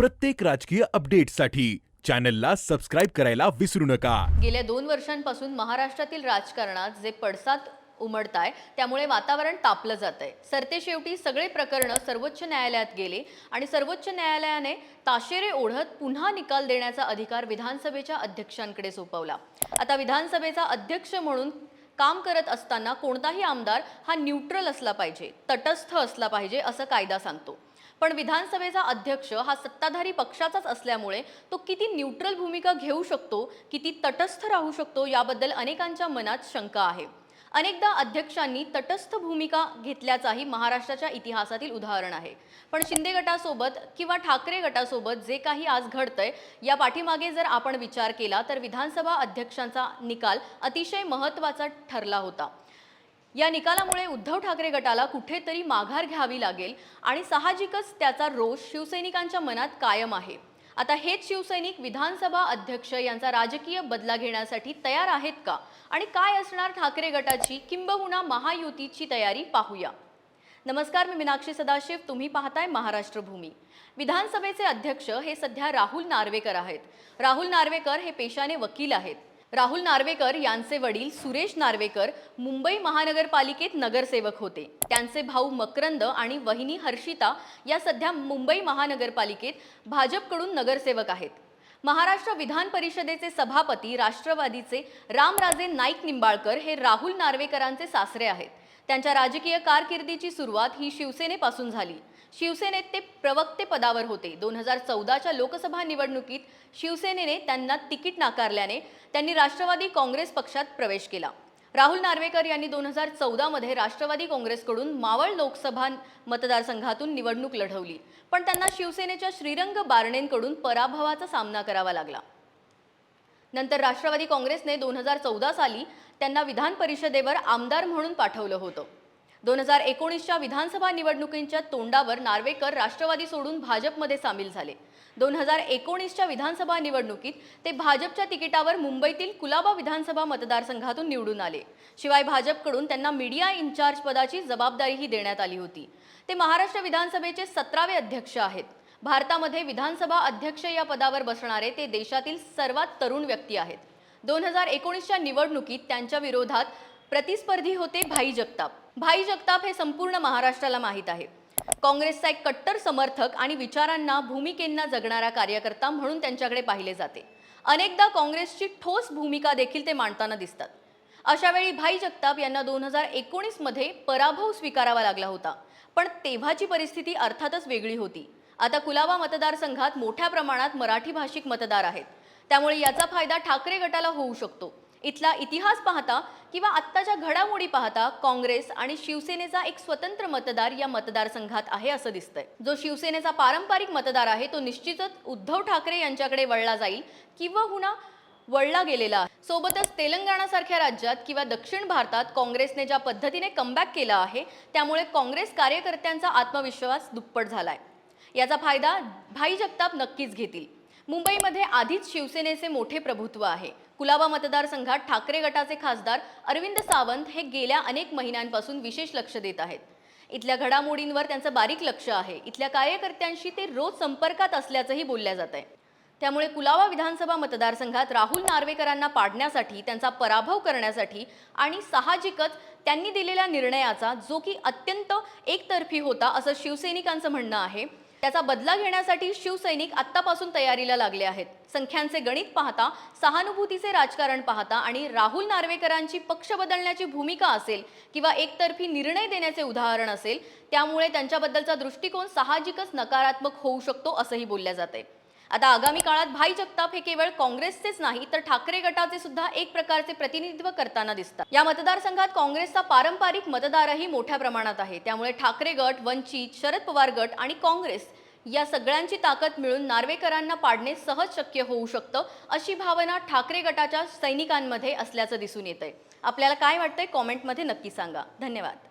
प्रत्येक राजकीय अपडेटसाठी चॅनलला सबस्क्राईब करायला विसरू नका. गेल्या दोन वर्षांपासून महाराष्ट्रातील राजकारणात जे पडसाद उमडत आहे त्यामुळे वातावरण तापलं जात आहे सरतेशेवटी सगळे प्रकरणं सर्वोच्च न्यायालयात गेले आणि सर्वोच्च न्यायालयाने ताशेरे ओढत पुन्हा निकाल देण्याचा अधिकार विधानसभेच्या अध्यक्षांकडे सोपवला. आता विधानसभेचा अध्यक्ष म्हणून काम करत असताना कोणताही आमदार हा न्यूट्रल असला पाहिजे तटस्थ असला पाहिजे असं कायदा सांगतो. पण विधानसभेचा अध्यक्ष हा सत्ताधारी पक्षाचाच असल्यामुळे तो किती न्यूट्रल भूमिका घेऊ शकतो किती तटस्थ राहू शकतो याबद्दल अनेकांच्या मनात शंका आहे. अनेकदा अध्यक्षांनी तटस्थ भूमिका घेतल्याचाही महाराष्ट्राच्या इतिहासातील उदाहरण आहे. पण शिंदे गटासोबत किंवा ठाकरे गटासोबत जे काही आज घडतंय या पाठीमागे जर आपण विचार केला तर विधानसभा अध्यक्षांचा निकाल अतिशय महत्त्वाचा ठरला होता. या निकालामुळे उद्धव ठाकरे गटाला कुठेतरी माघार घ्यावी लागेल आणि साहजिकच त्याचा रोष शिवसैनिकांच्या मनात कायम आहे. आता हेच शिवसैनिक विधानसभा अध्यक्ष यांचा राजकीय बदला घेण्यासाठी तयार आहेत का? आणि काय असणार ठाकरे गटाची किंबहुना महायुतीची तयारी पाहूया. नमस्कार मी मीनाक्षी सदाशिव. तुम्ही पाहताय महाराष्ट्र भूमी. विधानसभेचे अध्यक्ष हे सध्या राहुल नार्वेकर आहेत. राहुल नार्वेकर हे पेशाने वकील आहेत. राहुल नार्वेकर यांचे वडील सुरेश नार्वेकर मुंबई महानगरपालिकेत नगरसेवक होते. त्यांचे भाऊ मकरंद आणि वहिनी हर्षिता या सध्या मुंबई महानगरपालिकेत भाजपकडून नगरसेवक आहेत. महाराष्ट्र विधान परिषदेचे सभापती राष्ट्रवादीचे रामराजे नाईक निंबाळकर हे राहुल नार्वेकरांचे सासरे आहेत. त्यांच्या राजकीय कारकिर्दीची सुरुवात ही शिवसेनेपासून झाली. शिवसेनेत ते प्रवक्ते पदावर होते. दोन हजार चौदाच्या लोकसभा निवडणुकीत शिवसेनेने त्यांना तिकीट नाकारल्याने त्यांनी राष्ट्रवादी काँग्रेस पक्षात प्रवेश केला. राहुल नार्वेकर यांनी दोन हजार चौदामध्ये राष्ट्रवादी काँग्रेसकडून मावळ लोकसभा मतदारसंघातून निवडणूक लढवली. पण त्यांना शिवसेनेच्या श्रीरंग बारणेंकडून पराभवाचा सामना करावा लागला. नंतर राष्ट्रवादी काँग्रेसने दोन हजार चौदा साली त्यांना विधान परिषदेवर आमदार म्हणून पाठवलं होतं. दोन हजार एकोणीसच्या विधानसभा निवडणुकींच्या तोंडावर नार्वेकर राष्ट्रवादी सोडून भाजपमध्ये सामील झाले. दोन हजार एकोणीसच्या विधानसभा निवडणुकीत ते भाजपच्या तिकिटावर मुंबईतील कुलाबा विधानसभा मतदारसंघातून निवडून आले. शिवाय भाजपकडून त्यांना मीडिया इन्चार्ज पदाची जबाबदारीही देण्यात आली होती. ते महाराष्ट्र विधानसभेचे सतरावे अध्यक्ष आहेत. भारतामध्ये विधानसभा अध्यक्ष या पदावर बसणारे ते देशातील सर्वात तरुण व्यक्ती आहेत. दोन हजार एकोणीसच्या निवडणुकीत त्यांच्या विरोधात प्रतिस्पर्धी होते भाई जगताप. भाई जगताप हे संपूर्ण महाराष्ट्राला माहीत आहे. काँग्रेसचा एक कट्टर समर्थक आणि विचारांना भूमिकेंना जगणारा कार्यकर्ता म्हणून त्यांच्याकडे पाहिले जाते. अनेकदा काँग्रेसची ठोस भूमिका देखील ते मांडताना दिसतात. अशावेळी भाई जगताप यांना दोन हजार एकोणीसमध्ये पराभव स्वीकारावा लागला होता. पण तेव्हाची परिस्थिती अर्थातच वेगळी होती. आता कुलाबा मतदारसंघात मोठ्या प्रमाणात मराठी भाषिक मतदार आहेत. त्यामुळे याचा फायदा ठाकरे गटाला होऊ शकतो. इथला इतिहास पाहता किंवा आत्ताच्या घडामोडी पाहता काँग्रेस आणि शिवसेनेचा एक स्वतंत्र मतदार या मतदारसंघात आहे असं दिसतंय. जो शिवसेनेचा पारंपरिक मतदार आहे तो निश्चितच उद्धव ठाकरे यांच्याकडे वळला जाईल किंवा हुना वळला गेलेला आहे. सोबतच तेलंगणासारख्या राज्यात किंवा दक्षिण भारतात काँग्रेसने ज्या पद्धतीने कमबॅक केला आहे त्यामुळे काँग्रेस कार्यकर्त्यांचा आत्मविश्वास दुप्पट झालाय. याचा फायदा भाई जगताप नक्कीच घेतील. मुंबईमध्ये आधीच शिवसेनेचे मोठे प्रभुत्व आहे. कुलाबा मतदारसंघात ठाकरे गटाचे खासदार अरविंद सावंत हे गेल्या अनेक महिन्यांपासून विशेष लक्ष देत आहेत. इथल्या घडामोडींवर त्यांचं बारीक लक्ष आहे. इथल्या कार्यकर्त्यांशी ते रोज संपर्कात असल्याचंही बोलल्या जात आहे. त्यामुळे कुलावा विधानसभा मतदारसंघात राहुल नार्वेकरांना पाडण्यासाठी त्यांचा पराभव करण्यासाठी आणि साहजिकच त्यांनी दिलेल्या निर्णयाचा जो की अत्यंत एकतर्फी होता असं शिवसैनिकांचं म्हणणं आहे. त्याचा बदला घेण्यासाठी शिवसैनिक आत्तापासून तयारीला लागले आहेत. संख्यांचे गणित पाहता सहानुभूतीचे राजकारण पाहता आणि राहुल नार्वेकरांची पक्ष बदलण्याची भूमिका असेल किंवा एकतर्फी निर्णय देण्याचे उदाहरण असेल त्यामुळे त्यांच्याबद्दलचा दृष्टिकोन साहजिकच नकारात्मक होऊ शकतो असंही बोलल्या जाते. आता आगामी काळात भाई जगताप हे केवळ काँग्रेसचेच नाही तर ठाकरे गटाचे सुद्धा एक प्रकारचे प्रतिनिधित्व करताना दिसतात. या मतदारसंघात काँग्रेसचा पारंपरिक मतदारही मोठ्या प्रमाणात आहे. त्यामुळे ठाकरे गट वंचित शरद पवार गट आणि काँग्रेस या सगळ्यांची ताकद मिळून नार्वेकरांना पाडणे सहज शक्य होऊ शकतं अशी भावना ठाकरे गटाच्या सैनिकांमध्ये असल्याचं दिसून येत आहे आपल्याला काय वाटतंय? कॉमेंटमध्ये नक्की सांगा. धन्यवाद.